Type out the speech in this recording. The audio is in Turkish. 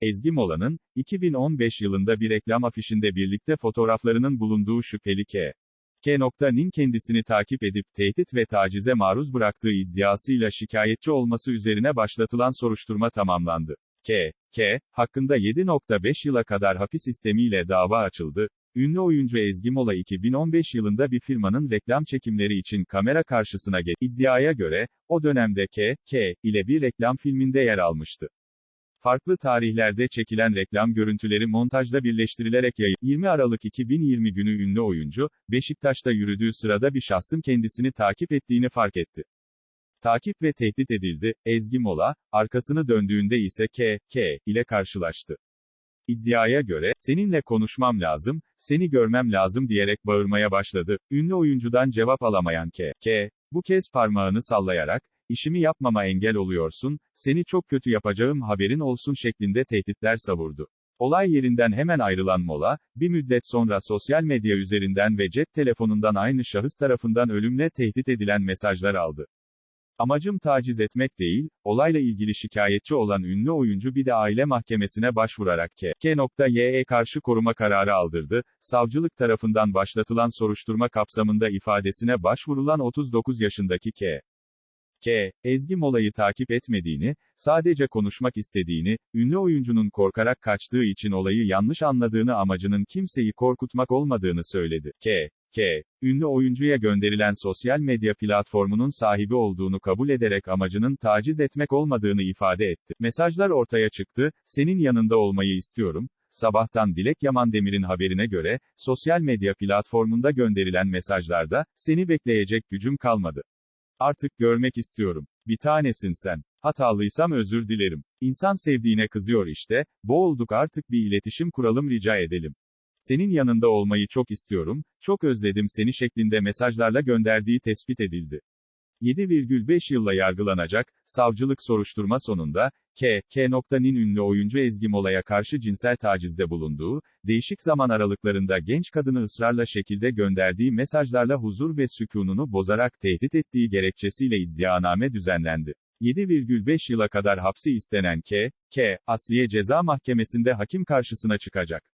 Ezgi Mola'nın, 2015 yılında bir reklam afişinde birlikte fotoğraflarının bulunduğu şüpheli K. K.'nin kendisini takip edip tehdit ve tacize maruz bıraktığı iddiasıyla şikayetçi olması üzerine başlatılan soruşturma tamamlandı. K. K. hakkında 7.5 yıla kadar hapis istemiyle dava açıldı. Ünlü oyuncu Ezgi Mola 2015 yılında bir firmanın reklam çekimleri için kamera karşısına geç. İddiaya göre, o dönemde K. K. ile bir reklam filminde yer almıştı. Farklı tarihlerde çekilen reklam görüntüleri montajda birleştirilerek yayın. 20 Aralık 2020 günü ünlü oyuncu, Beşiktaş'ta yürüdüğü sırada bir şahsın kendisini takip ettiğini fark etti. Takip ve tehdit edildi. Ezgi Mola, arkasını döndüğünde ise K. K. ile karşılaştı. İddiaya göre, seninle konuşmam lazım, seni görmem lazım diyerek bağırmaya başladı. Ünlü oyuncudan cevap alamayan K. K. Bu kez parmağını sallayarak, işimi yapmama engel oluyorsun, seni çok kötü yapacağım haberin olsun şeklinde tehditler savurdu. Olay yerinden hemen ayrılan Mola, bir müddet sonra sosyal medya üzerinden ve cep telefonundan aynı şahıs tarafından ölümle tehdit edilen mesajlar aldı. Amacım taciz etmek değil, olayla ilgili şikayetçi olan ünlü oyuncu bir de aile mahkemesine başvurarak K. K.y'e karşı koruma kararı aldırdı, savcılık tarafından başlatılan soruşturma kapsamında ifadesine başvurulan 39 yaşındaki K. K. Ezgi Mola'yı takip etmediğini, sadece konuşmak istediğini, ünlü oyuncunun korkarak kaçtığı için olayı yanlış anladığını amacının kimseyi korkutmak olmadığını söyledi. K. K. Ünlü oyuncuya gönderilen sosyal medya platformunun sahibi olduğunu kabul ederek amacının taciz etmek olmadığını ifade etti. Mesajlar ortaya çıktı, senin yanında olmayı istiyorum, Sabahtan Dilek Yaman Demir'in haberine göre, sosyal medya platformunda gönderilen mesajlarda, seni bekleyecek gücüm kalmadı. Artık görmek istiyorum. Bir tanesin sen. Hatalıysam özür dilerim. İnsan sevdiğine kızıyor işte, boğulduk artık bir iletişim kuralım rica edelim. Senin yanında olmayı çok istiyorum, çok özledim seni şeklinde mesajlarla gönderdiği tespit edildi. 7,5 yılla yargılanacak, savcılık soruşturma sonunda, K. K.'nin ünlü oyuncu Ezgi Mola'ya karşı cinsel tacizde bulunduğu, değişik zaman aralıklarında genç kadını ısrarla şekilde gönderdiği mesajlarla huzur ve sükununu bozarak tehdit ettiği gerekçesiyle iddianame düzenlendi. 7,5 yıla kadar hapsi istenen K. K. Asliye Ceza Mahkemesi'nde hakim karşısına çıkacak.